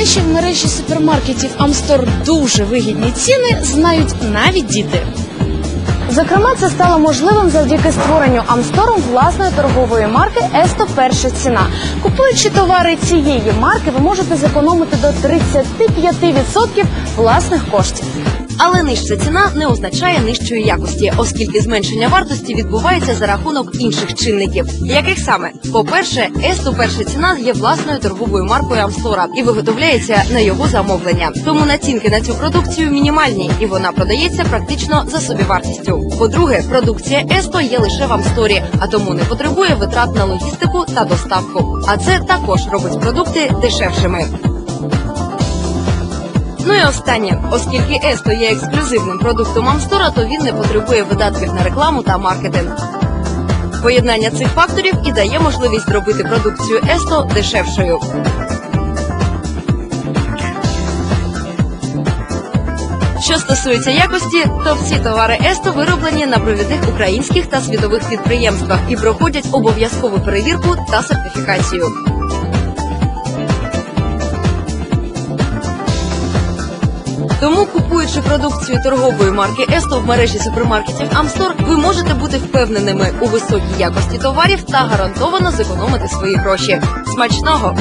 те, що в мережі супермаркетів Амстор дуже вигідні ціни, знають навіть діти. Зокрема, це стало можливим завдяки створенню Амстором власної торгової марки Есто Перша ціна. Купуючи товари цієї марки, ви можете зекономити до 35% власних коштів. Але нижча ціна не означає нижчої якості, оскільки зменшення вартості відбувається за рахунок інших чинників. Яких саме? По-перше, Есту перша ціна є власною торговою маркою Амстора і виготовляється на його замовлення. Тому націнки на цю продукцію мінімальні, і вона продається практично за собівартістю. По-друге, продукція Есто є лише в Амсторі, а тому не потребує витрат на логістику та доставку. А це також робить продукти дешевшими. Ну і останнє, оскільки Есто є ексклюзивним продуктом Амстора, то він не потребує видатків на рекламу та маркетинг. Поєднання цих факторів і дає можливість зробити продукцію Есто дешевшою. Що стосується якості, то всі товари Есто вироблені на провідних українських та світових підприємствах і проходять обов'язкову перевірку та сертифікацію. Купуючи продукцію торгової марки Есто в мережі супермаркетів Амстор, ви можете бути впевненими у високій якості товарів та гарантовано зекономити свої гроші. Смачного!